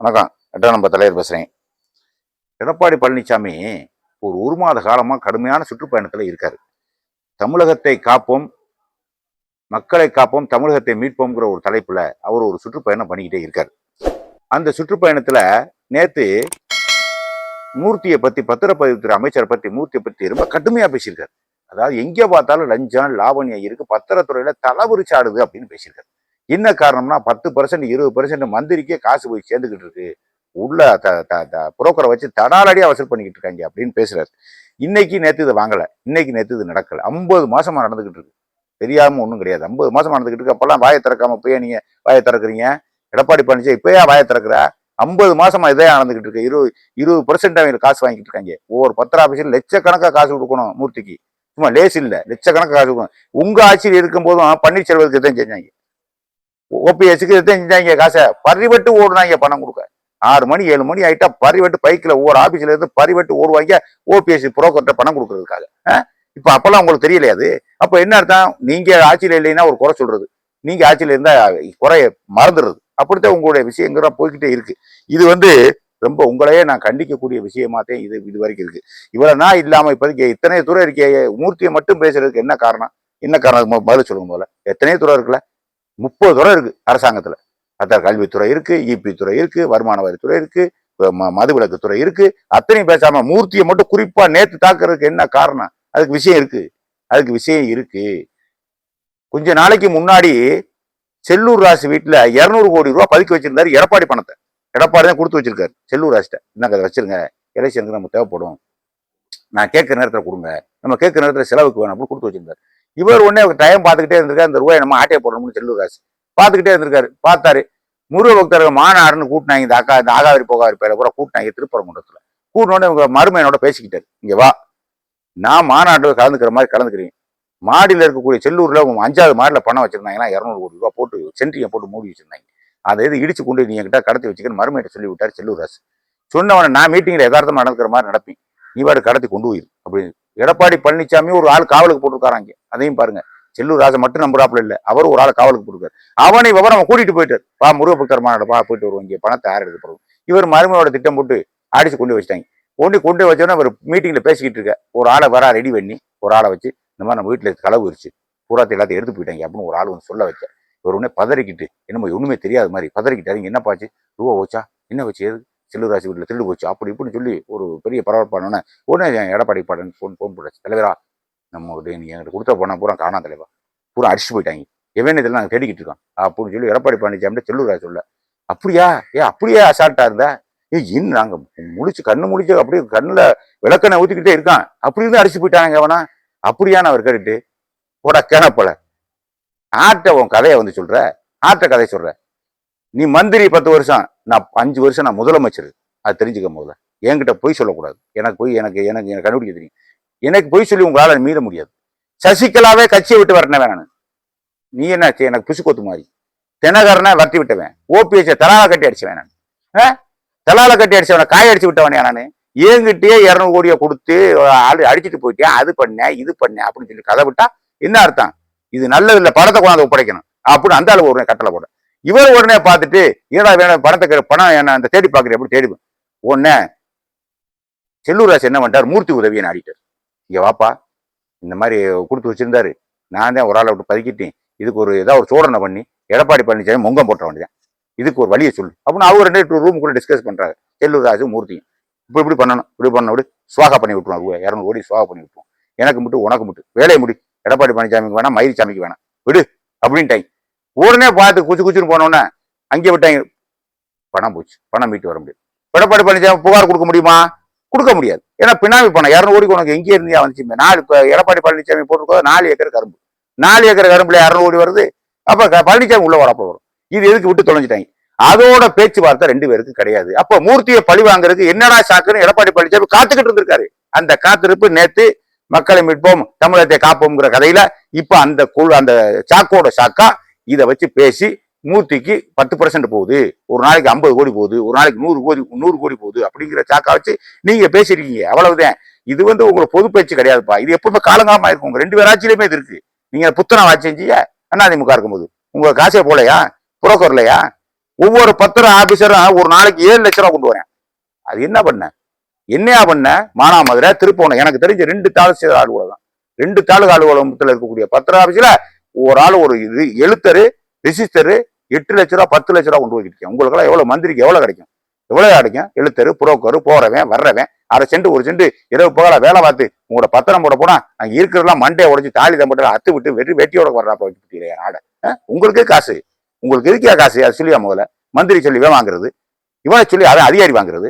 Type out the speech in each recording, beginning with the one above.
வணக்கம். எட்டாம் நம்ம தலைவர் பேசுகிறேன் எடப்பாடி பழனிசாமி ஒரு ஒரு மாத காலமாக கடுமையான சுற்றுப்பயணத்தில் இருக்கார். தமிழகத்தை காப்போம் மக்களை காப்போம் தமிழகத்தை மீட்போம்ங்கிற ஒரு தலைப்பில் அவர் ஒரு சுற்றுப்பயணம் பண்ணிக்கிட்டே இருக்கார். அந்த சுற்றுப்பயணத்தில் நேற்று மூர்த்தியை பற்றி பத்திரப்பதிவுத்துறை அமைச்சரை பற்றி மூர்த்தியை பற்றி ரொம்ப கடுமையாக பேசியிருக்காரு. அதாவது எங்கே பார்த்தாலும் லஞ்சம் லாவணியம் இருக்கு பத்திரத்துறையில் தலைவரிச்சாடுது அப்படின்னு பேசியிருக்காரு. என்ன காரணம்னா பத்து பர்சன்ட் இருபது பர்சன்ட் மந்திரிக்கே காசு போய் சேர்ந்துக்கிட்டு இருக்கு. உள்ள த த த புரோக்கரை வச்சு தடாலடியாக வசூல் பண்ணிக்கிட்டு இருக்காங்க அப்படின்னு பேசுறாரு. இன்னைக்கு நேற்று இதை வாங்கலை. இன்னைக்கு நேற்று இது நடக்கலை. ஐம்பது மாசமா நடந்துகிட்டு இருக்கு. தெரியாம ஒன்றும் கிடையாது. ஐம்பது மாசமா நடந்துக்கிட்டு இருக்கு. அப்பெல்லாம் வாயை திறக்காம போய் நீங்க வாயை திறக்கிறீங்க. எடப்பாடி பழனிசாமி இப்போயா வாயை திறக்கிற. ஐம்பது மாசமா இதே நடந்துகிட்டு இருக்கு. இருபது இருபது பர்சன்ட் அவங்க காசு வாங்கிட்டு இருக்காங்க. ஒவ்வொரு பத்திர ஆஃபீஸில் லட்சக்கணக்காக காசு கொடுக்கணும் மூர்த்திக்கு. சும்மா லேஸ் இல்லை. லட்சக்கணக்காக காசு கொடுக்கணும். உங்க ஆட்சியில் இருக்கும்போதும் பன்னீர் பன்னீர்செல்வத்துக்கு தான் செஞ்சாங்க. ஓபிஎஸ்க்கு தான் செஞ்சாங்க காசை பறிவட்டு ஓடுனாங்க பணம் கொடுக்க. ஆறு மணி ஏழு மணி ஆகிட்டா பறிவட்டு பைக்கில் ஒவ்வொரு ஆஃபீஸில் இருந்து பறிவட்டு ஓடுவாங்க ஓபிஎஸ்சி புரோக்கர்கிட்ட பணம் கொடுக்கறதுக்காக. இப்போ அப்போல்லாம் உங்களுக்கு தெரியலையா அது? அப்போ என்ன அர்த்தம்? நீங்கள் ஆட்சியில் இல்லைன்னா ஒரு குறை சொல்கிறது நீங்கள் ஆட்சியில் இருந்தால் குறைய மறந்துடுறது. அப்படித்தான் உங்களுடைய விஷயங்கிற போய்கிட்டே இருக்கு. இது வந்து ரொம்ப உங்களையே நான் கண்டிக்கக்கூடிய விஷயமாத்தான் இது இது வரைக்கும் இருக்கு. இவ்வளோ நான் இல்லாமல் இப்போதைக்கு இத்தனை தூரம் இருக்கே மூர்த்தியை மட்டும் பேசுறதுக்கு என்ன காரணம்? என்ன காரணம்? பதில் சொல்லுங்க முதல்ல. எத்தனை துறை இருக்குல்ல? முப்பது துறை இருக்கு அரசாங்கத்துல. அதான் கல்வித்துறை இருக்கு இபி துறை இருக்கு வருமான வரித்துறை இருக்கு ம- மதுவிலக்கு துறை இருக்கு. அத்தனையும் பேசாம மூர்த்தியை மட்டும் குறிப்பா நேத்து தாக்குறதுக்கு என்ன காரணம்? அதுக்கு விஷயம் இருக்கு. அதுக்கு விஷயம் இருக்கு. கொஞ்ச நாளைக்கு முன்னாடி செல்லூர் ராசி வீட்டுல இருநூறு கோடி ரூபாய் பதுக்கி வச்சிருந்தாரு எடப்பாடி பணத்தை. எடப்பாடி தான் கொடுத்து வச்சிருக்காரு. செல்லூர் ராசிட்ட. இந்தாங்க அதை வச்சிருங்க. எலெக்ஷனுக்கு நமக்கு தேவைப்படும். நான் கேட்குற நேரத்தில் கொடுங்க. நம்ம கேட்குற நேரத்தில் செலவுக்கு வேணும் அப்படின்னு கொடுத்து வச்சிருந்தாரு. இவர் உடனே டைம் பார்த்துக்கிட்டே இருந்திருக்காரு. இந்த ரூபாய் நம்ம ஆட்டையை போடணும்னு செல்லூர் பார்த்துக்கிட்டே இருந்திருக்காரு. பார்த்தாரு. முருக பக்தர்கள் மாநாடுன்னு கூட்டினாங்க. இந்த அக்கா இந்த ஆகாவரி போகாவரி பேரை கூட கூட்டினாங்க திருப்பரங்குன்றத்தில். கூட்டினோடனே இவங்க மருமையனோட பேசிக்கிட்டாரு. இங்கே வா. நான் மாநாட்டில் கலந்துக்கிற மாதிரி கலந்துக்கிறேன் மாடியில் இருக்கக்கூடிய செல்லூர்ல உங்க அஞ்சாவது மாடியில் பணம் வச்சிருந்தாங்கன்னா இரநூறு கோடி ரூபா போட்டு சென்ட்ரியை போட்டு மூடி வச்சிருந்தாங்க. அதை இது இடிச்சு கொண்டு நீ என்கிட்ட கடத்தி வச்சுக்கன்னு மருமையிட்ட சொல்லி விட்டார் செல்லூர் ராசு சொன்னவனை நான் மீட்டிங்கில் யதார்த்தமாக நடக்கிற மாதிரி நடப்பேன். நீ கடத்தி கொண்டு போயிரு. அப்படின்னு எடப்பாடி பழனிசாமி ஒரு ஆள் காவலுக்கு போட்டிருக்காராங்க அதையும் பாருங்க. செல்லூர் ராஜா மட்டும் நம்புறாப்புல இல்லை. அவர் ஒரு ஆள் காவலுக்கு போட்டிருக்காரு. அவனை விவரம் கூட்டிட்டு போயிட்டார். பா முருகபக்தர் மாநாடு பா போயிட்டு வருவோம். இங்கே பணத்தை யார் எடுத்து போடுவோம் இவர் மருமையோட திட்டம் போட்டு அடிச்சு கொண்டு வச்சிட்டாங்க. கொண்டு கொண்டு வச்சோன்னா அவர் மீட்டிங்ல பேசிக்கிட்டு இருக்க. ஒரு ஆளை வரா ரெடி பண்ணி ஒரு ஆளை வச்சு இந்த மாதிரி நம்ம வீட்டில் களவு இருச்சு. பூராத்தை எல்லாத்தையும் எடுத்து போயிட்டாங்க. அப்படின்னு ஒரு ஆள் ஒன்று சொல்ல வச்சேன் இவர் உடனே பதறிக்கிட்டு என்னமோ ஒன்றுமே தெரியாத மாதிரி பதறிக்கிட்டாரு. இங்கே என்ன பாச்சு ரூபா வச்சா என்ன வச்சு எது செல்லூராசி வீட்டில் திருடு போச்சு. அப்படி இப்படின்னு சொல்லி ஒரு பெரிய பரபரப்பானோன்னே உடனே என் எடப்பாடி பாடன் ஃபோன் ஃபோன் போட்டாச்சு. தலைவரா நம்ம ஒரு நீ கொடுத்த போனால் பூரா காணா தலைவா. பூரா அரிசி போயிட்டாங்க. எவன் இதெல்லாம் நாங்கள் தேடிக்கிட்டு இருக்கோம் அப்படின்னு சொல்லி எடப்பாடி பழனிசாமி செல்லூராஜ் சொல்ல அப்படியா? ஏ அப்படியே அசால்ட்டாக இருந்தா? ஏ இன்னும் நாங்கள் முடிச்சு கண்ணு முடிச்சு அப்படியே கண்ணுல விளக்கணை ஊற்றிக்கிட்டே இருக்கான். அப்படி இருந்து அடிச்சு போயிட்டாங்க அவனா? அப்படியான்னு அவர் கேட்டுட்டு போடா கேனப்பல ஆட்ட உன் கதையை வந்து சொல்கிற ஆட்ட கதை சொல்கிறேன் நீ மந்திரி பத்து வருஷம் நான் அஞ்சு வருஷம் நான் முதலமைச்சர். அது தெரிஞ்சுக்க முதல்ல. என்கிட்ட பொய் சொல்லக்கூடாது. எனக்கு பொய் எனக்கு எனக்கு எனக்கு கண்டுபிடிக்க தெரியும். எனக்கு பொய் சொல்லி உங்களால மீற முடியாது. சசிகலாவே கட்சியை விட்டு வரணும் நான் நீ என்ன எனக்கு பிசுக்கொத்து மாதிரி தினகரனை வரட்டி விட்டவன். ஓபிஎஸ் தலால கட்டி அடிச்சவன் நான். தலால கட்டி அடிச்சவனை காய அடிச்சு விட்டவனே நான்? ஏங்கிட்டே இரநூறு கோடியை கொடுத்து ஆள் அடிச்சுட்டு போயிட்டேன். அது பண்ணேன் இது பண்ணேன் அப்படின்னு சொல்லி கதை விட்டா என்ன அர்த்தம்? இது நல்லது இல்லை படத்தை கொண்டாந்து ஒப்படைக்கணும். அப்படின்னு அந்த அளவு ஒரு கட்டளை போட இவர் உடனே பார்த்துட்டு ஏடா வேணும் பணத்தை பணம் என்ன அந்த தேடி பார்க்கறேன் எப்படி தேடி உடனே செல்லூராஜ் என்ன பண்ணிட்டார்? மூர்த்தி உதவியை நாடிட்டார். இங்கே வாப்பா இந்த மாதிரி கொடுத்து வச்சிருந்தாரு. நான் தான் ஒரு ஆளை விட்டு பதுக்கிட்டேன். இதுக்கு ஒரு ஏதாவது ஒரு சோதனை பண்ணி எடப்பாடி பழனிசாமி முங்கம் போட்ட வேண்டியதான் இதுக்கு ஒரு வழியை சொல்லு. அப்படின்னு அவர் ரெண்டு ரூமுக்குள்ள டிஸ்கஸ் பண்றாரு. செல்லூராஜ் மூர்த்தியும் இப்படி இப்படி பண்ணணும். இப்படி பண்ண விடு. சுவாகா பண்ணி விட்டுருவோம் ரூபாய் இரநூறு கோடி சுவாகா பண்ணி விட்டுருவோம். எனக்கு மட்டும் உனக்கு மட்டும். வேலையை முடி. எடப்பாடி பழனிசாமிக்கு வேணாம் மயிரிசாமிக்கு வேணாம். விடு. அப்படின்ட்டாங்க. உடனே பார்த்து குச்சி குச்சின்னு போனோன்னே அங்கே விட்டாங்க. பணம் போச்சு. பணம் மீட்டு வர முடியும் விடப்பாடு பழனிசாமி புகார் கொடுக்க முடியுமா? கொடுக்க முடியாது. ஏன்னா பினாமி பணம். இரநூறு கோடி உனக்கு எங்கே இருந்தியா? வந்துச்சுமே நாலு இப்போ எடப்பாடி பழனிசாமி போட்டிருக்கோம் நாலு ஏக்கர் கரும்பு. நாலு ஏக்கர் கரும்புல இரநூறு கோடி வருது. அப்போ பழனிசாமி உள்ள வரப்போ வரும். இது எதுக்கு விட்டு தொலைஞ்சிட்டாங்க? அதோட பேச்சுவார்த்தை ரெண்டு பேருக்கும் கிடையாது. அப்போ மூர்த்தியை பழி வாங்குறதுக்கு என்னடா சாக்குன்னு எடப்பாடி பழனிசாமி காத்துக்கிட்டு இருந்திருக்காரு. அந்த காத்திருப்பு நேத்து மக்களை மீட்போம் தமிழகத்தை காப்போம்ங்கிற கதையில இப்ப அந்த குழு அந்த சாக்கோட சாக்கா இதை வச்சு பேசி மூர்த்திக்கு பத்து பர்சன்ட் போகுது. ஒரு நாளைக்கு ஐம்பது கோடி போகுது. ஒரு நாளைக்கு நூறு கோடி நூறு கோடி போகுது அப்படிங்கிற சாக்கா வச்சு நீங்க பேசிருக்கீங்க. அவ்வளவுதான். இது வந்து உங்களுக்கு பொது பேச்சு கிடையாதுப்பா. இது எப்பவுமே காலங்காலமா இருக்கும். உங்க ரெண்டு பேராட்சியிலுமே இது இருக்கு. நீங்க புத்தனை ஆட்சி செஞ்சீங்க அதிமுக இருக்கும்போது. உங்க காசே போலையா புரோக்கர்லையா ஒவ்வொரு பத்திரம் ஆபீசரும் ஒரு நாளைக்கு ஏழு லட்ச ரூபா கொண்டு வரேன். அது என்ன பண்ண? என்னையா பண்ண? மானாமதுரை திருப்போணம். எனக்கு தெரிஞ்ச ரெண்டு தாலுசீலர் அலுவலகம். ரெண்டு தாலுகா அலுவலகத்தில் இருக்கக்கூடிய பத்திர ஆபீஸ்ல ஒரு ஆள் ஒரு இது எழுத்தரு ரிஜிஸ்டரு எட்டு லட்ச ரூபா பத்து லட்ச ரூபா கொண்டு போய்க்கிட்டு உங்களுக்கெல்லாம் எவ்வளோ மந்திரிக்கு எவ்வளோ கிடைக்கும்? எவ்வளோ கிடைக்கும்? எழுத்தரு புரோக்கரு போறவன் வர்றவன் அரை செண்டு ஒரு செண்டு இரவு பகல வேலை பார்த்து உங்களோட பத்திரம் போட போனா அங்கே இருக்கிறதெல்லாம் மண்டையை உடைச்சு தாலி தம்பட்டு அத்து விட்டு வெட்டி வெட்டியோட வர்றா போயிட்டு ஆடை. உங்களுக்கே காசு. உங்களுக்கு இருக்கியா காசு? அது சொல்லியா முதல்ல? மந்திரி சொல்லி வாங்குறது. இவனை சொல்லி அவன் அதிகாரி வாங்குறது.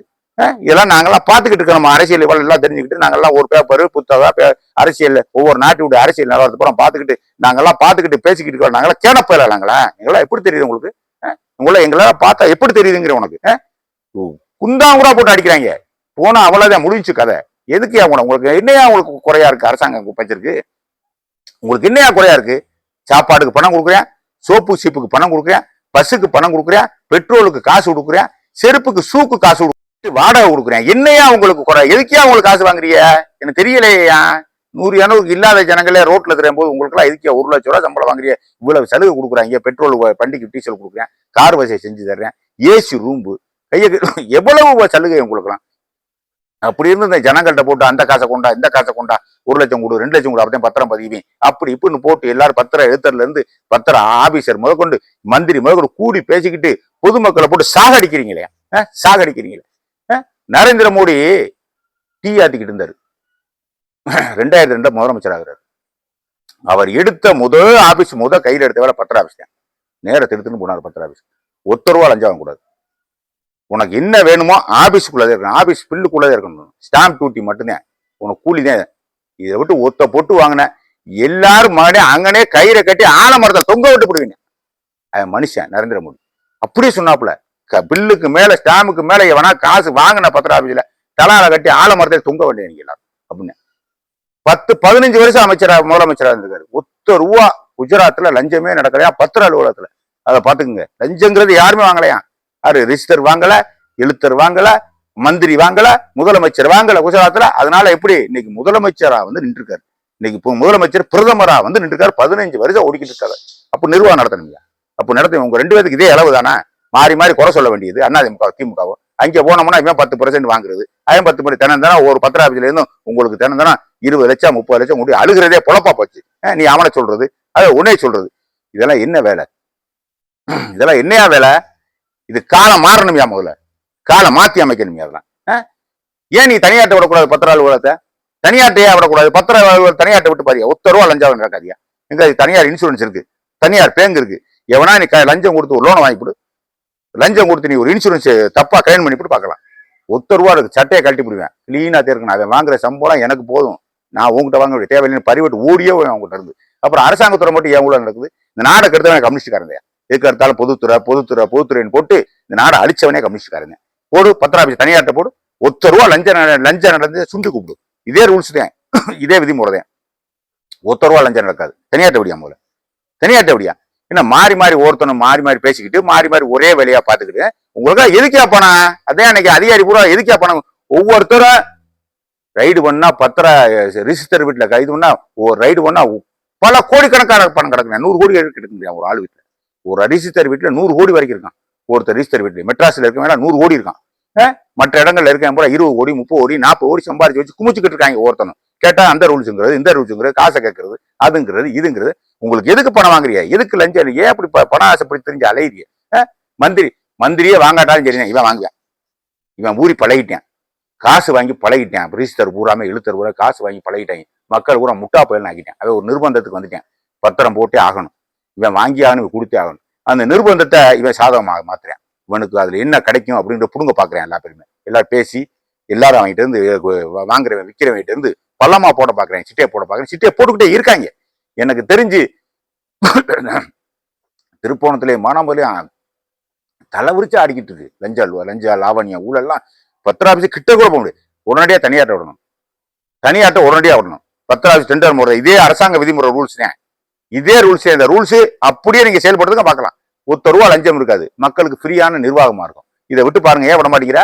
இதெல்லாம் நாங்கெல்லாம் பார்த்துக்கிட்டு இருக்கோம். நம்ம அரசியல் இவ்வளோ எல்லாம் தெரிஞ்சுக்கிட்டு நாங்கள்லாம் ஒரு பேப்பர் புத்தகம் அரசியல் ஒவ்வொரு நாட்டுடைய அரசியல் நிலவரத்து பூரா பார்த்துக்கிட்டு நாங்கள்லாம் பார்த்துக்கிட்டு பேசிக்கிட்டு இருக்கோம் நாங்களாம் கேனப்பயில நாங்களா? எங்களாம் எப்படி தெரியுது உங்களுக்கு? உங்களை எங்களாம் பார்த்தா எப்படி தெரியுதுங்கிற உனக்கு? அஹ்? கூட போட்டு அடிக்கிறாங்க. போனா அவ்வளோதான் முடிஞ்சு கதை. எதுக்கு உனக்கு உங்களுக்கு என்னையா உங்களுக்கு குறையா இருக்கு? அரசாங்கம் வச்சிருக்கு. உங்களுக்கு என்னையா குறையா இருக்கு? சாப்பாடுக்கு பணம் கொடுக்குறேன் சோப்பு சீப்புக்கு பணம் கொடுக்குறேன் பஸ்ஸுக்கு பணம் கொடுக்குறேன் பெட்ரோலுக்கு காசு கொடுக்குறேன் செருப்புக்கு சூக்கு காசு கொடுக்குறேன் வாடகை கொடுக்குறேன். என்னையா உங்களுக்கு குறை? எதுக்கியா உங்களுக்கு காசு வாங்குறிய எனக்கு தெரியலையா? நூறு இரநூறுக்கு இல்லாத ஜனங்களே ரோட்ல இருக்கிற போது உங்களுக்குலாம் எதுக்கியா ஒரு லட்ச ரூபா சம்பளம் வாங்குறிய இவ்வளவு சலுகை கொடுக்குறாங்க. பெட்ரோல் வண்டிக்கு டீசல் கொடுக்குறேன். கார் வசதி செஞ்சு தர்றேன். ஏசி ரூம்பு கையை எவ்வளவு சலுகை உங்களுக்குலாம் அப்படி இருந்து இந்த ஜனங்கள்கிட்ட போட்டு அந்த காசை கொண்டா இந்த காசை கொண்டா ஒரு லட்சம் கொடு ரெண்டு லட்சம் கொடு அப்படியே பத்திரம் பதிவேன். அப்படி இப்படின்னு போட்டு எல்லாரும் பத்திரம் எழுத்தர்ல இருந்து பத்திரம் ஆபீசர் முதற்கொண்டு மந்திரி முதற்கொண்டு கூடி பேசிக்கிட்டு பொதுமக்களை போட்டு சாகடிக்கிறீங்களே? சாகடிக்கிறீங்களே? நரேந்திர மோடி டீ ஆத்திக்கிட்டு இருந்தார். ரெண்டாயிரத்தி ரெண்டுல முதலமைச்சர் ஆகிறார். அவர் எடுத்த முதல் ஆபீஸ் முதல் கையில் எடுத்த வேலை பத்திர ஆபீஸ் தான் நேர திருத்துன்னு போனார் பத்திர ஆபீஸ் ஒத்த ரூபா லஞ்சம் வாங்கக்கூடாது உனக்கு என்ன வேணுமோ ஆபீஸ்க்குள்ளதே இருக்கணும். ஆபீஸ் பில்லுக்குள்ளதே இருக்கணும். ஸ்டாம்ப் டியூட்டி மட்டும்தான். உனக்கு கூலி தான். இதை விட்டு ஒத்த பொட்டு வாங்கினேன் எல்லாரும் மறுபடியும் அங்கனே கயிறை கட்டி ஆலமரத்தை தொங்க விட்டு போடுவீங்க. மனுஷன் நரேந்திர மோடி. அப்படியே சொன்னாப்புல பில்லுக்கு மேல ஸ்டாம்புக்கு மேல எவனா காசு வாங்கின பத்திர ஆபீஸ்ல தலால கட்டி ஆலமரத்தை தொங்க வேண்டிய எல்லாரும் அப்படின்னு. பத்து பதினஞ்சு வருஷம் அமைச்சரா முதலமைச்சரா இருந்திருக்காரு. ஒத்த ரூபா குஜராத்ல லஞ்சமே நடக்கலையா? பத்திர அலுவலகத்துல. அதை பாத்துக்குங்க லஞ்சங்கிறது யாருமே வாங்கலையா? யாரு? ரிஜிஸ்டர் வாங்கல எழுத்தர் வாங்கல மந்திரி வாங்கல முதலமைச்சர் வாங்கல குஜராத்ல. அதனால எப்படி? இன்னைக்கு முதலமைச்சரா வந்து நின்றுருக்காரு. இன்னைக்கு இப்போ முதலமைச்சர் பிரதமரா வந்து நின்றுருக்காரு. பதினஞ்சு வருஷம் ஓடிக்கிட்டு இருக்காரு. அப்ப நிர்வாகம் நடத்தணுங்க அப்ப நடத்த உங்க ரெண்டு பேருக்கு இதே அளவு தானே? மாறி மாறி குறை சொல்ல வேண்டியது. அண்ணாதிமுக திமுகவும் அங்கே போனோம்னா இவன் பத்து பர்சன்ட் வாங்குறது. அவன் பத்து மணி தினந்தனா தானே ஒரு பத்திர ஆபீஸ்ல உங்களுக்கு தினந்தனா தானே இருபது லட்சம் முப்பது லட்சம் கொண்டு அழுகிறதே பொழப்பா போச்சு. நீ அவனை சொல்றது? அதை உன்னை சொல்றது. இதெல்லாம் என்ன வேலை? இதெல்லாம் என்னையா வேலை? இது காலம் மாறணுமையா முதல்ல. காலம் மாத்தி அமைக்கணுமையா அதெல்லாம். ஏன் நீ தனியாட்டை விடக்கூடாது பத்திர அலுவலகத்தை? தனியாட்டையே விடக்கூடாது. பத்திர அலுவலகம் தனியாட்டை விட்டு பாரியா? ஒத்த ரூபா லஞ்சம் நடக்காதியா? எங்க தனியார் இன்சூரன்ஸ் இருக்கு. தனியார் பேங்க் இருக்கு. எவனா நீ க- லஞ்சம் கொடுத்து ஒரு லோனை வாங்கி கொடு. லஞ்சம் கொடுத்து நீ ஒரு இன்சூரன்ஸ் தப்பா கிளைம் பண்ணி போட்டு பார்க்கலாம். ஒத்த ரூபா இருக்கு சட்டையை கழட்டி பிடிவேன். க்ளீனாக தீர்க்கணும். அவன் வாங்குற சம்பளம் எனக்கு போதும். நான் உங்ககிட்ட வாங்க வேண்டிய தேவையில்லைன்னு பரிவட்டு ஓடியே அவங்ககிட்ட இருந்து. அப்புறம் அரசாங்கத்துறை மட்டும் ஏன் ஊழல் நடக்குது? இந்த நாடை கெடுத்தவன் கம்யூனிஸ்ட்காரங்க எதுக்கு எடுத்தாலும் பொதுத்துறை பொதுத்துறை பொதுத்துறைன்னு போட்டு இந்த நாடை அழிச்சவனே கம்யூனிஸ்ட்காரங்க போடு பத்திர தனியாட்ட தனியார்ட்ட போடு. ஒத்த ரூபா லஞ்சம் லஞ்சம் நடந்து சுண்டு கூப்பிடு. இதே ரூல்ஸ் தான். இதே விதிமுறை தான். ஒத்த ரூபா லஞ்சம் நடக்காது. தனியார்ட்ட விடியா முதல்ல? தனியாட்ட விடியா என்ன மாறி மாறி ஒருத்தனும் மாறி மாறி பேசிக்கிட்டு மாறி மாறி ஒரே வேலையா பாத்துக்கிட்டு உங்களுக்கு எதுக்கே பணம்? அதே அன்னைக்கு அதிகாரி பூரா எதுக்கே பணம்? ஒவ்வொருத்தரும் ரைடு பண்ணா பத்திர ரிஜிஸ்டர் வீட்டுல கைது பண்ணா ஒரு ரைடு பண்ணா பல கோடிக்கணக்கான பணம் கிடக்குங்க. நூறு கோடி வரைக்கும் கிடக்கு முடியாது ஒரு ஆள் வீட்டுல ஒரு ரிஜிஸ்டர் வீட்டுல நூறு கோடி வரைக்கும் இருக்கான். ஒருத்தர் ரிஜிஸ்டர் வீட்டுல மெட்ராஸ்ல இருக்க வேணா நூறு கோடி இருக்கான். மற்ற இடங்கள்ல இருக்கேன் பூரா இருபது கோடி முப்பது கோடி நாற்பது கோடி சம்பாதிச்சு வச்சு குமிச்சுக்கிட்டு இருக்காங்க ஒருத்தனும் கேட்டா அந்த ரூல்ஸுங்கிறது இந்த ரூல்ஸுங்கிறது காசை கேட்கறது அதுங்கிறது இதுங்கிறது. உங்களுக்கு எதுக்கு பணம் வாங்குறியா எதுக்கு லஞ்சம் ஏன் அப்படி ப- பணம் ஆசைப்படி தெரிஞ்சு அலையிறிய மந்திரி மந்திரியே வாங்காட்டாலும் சரி இவன் வாங்குவேன். இவன் ஊறி பழகிட்டேன். காசு வாங்கி பழகிட்டேன். ரிஜிஸ்டர் பூராம எழுத்தர் பூரா காசு வாங்கி பழகிட்டாங்க. மக்கள் பூரா முட்டா புயல் ஆக்கிட்டேன். அவன் ஒரு நிர்பந்தத்துக்கு வந்துட்டேன். பத்திரம் போட்டே ஆகணும். இவன் வாங்கி ஆகணும் இவன் கொடுத்தே ஆகணும். அந்த நிர்பந்தத்தை இவன் சாதகமாக மாத்துறேன். இவனுக்கு அதுல என்ன கிடைக்கும் அப்படின்ற புடுங்க பார்க்குறேன் எல்லா பேருமே. எல்லாரும் பேசி எல்லாரும் வாங்கிட்டு இருந்து வாங்குறவன் விற்கிறவன்கிட்ட இருந்து பள்ளமா போட பார்க்குறேன் சிட்டையை போட பார்க்குறேன் சிட்டையை போட்டுக்கிட்டே இருக்காங்க. எனக்கு தெரிஞ்சு திருப்போணத்திலே மானாமலையும் தலை விரிச்சு ஆடிக்கிட்டு இருக்கு. லஞ்சா லஞ்சா லாவணியம் ஊழல்லாம். பத்திராபிச்சு கிட்ட கூட போக முடியாது. உடனடியாக தனியாட்ட விடணும். தனியாட்ட உடனடியாக விடணும். பத்திராபிச்சு டெண்டர் முறை இதே அரசாங்க விதிமுறை ரூல்ஸ்னே இதே ரூல்ஸே இந்த ரூல்ஸு அப்படியே நீங்கள் செயல்படுறதுக்கு பார்க்கலாம். ஒத்த ரூபா லஞ்சம் இருக்காது. மக்களுக்கு ஃப்ரீயான நிர்வாகமாக இருக்கும். இதை விட்டு பாருங்க ஏன் விட மாட்டேங்கிற?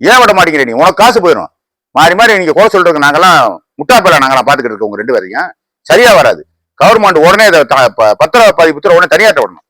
ஏன் விட மாட்டேங்கிற நீ? உனக்கு காசு போயிடும். மாறி மாறி நீங்கள் கோ சொல்றதுக்கு நாங்கள்லாம் முட்டாப்பல நாங்களாம் பார்த்துக்கிட்டு இருக்கோம் உங்க ரெண்டு பேரையும். சரியா வராது. கவர்மெண்ட் உடனே இதை ப- பத்திர பதிவு உடனே தனியாட்ட விடணும்.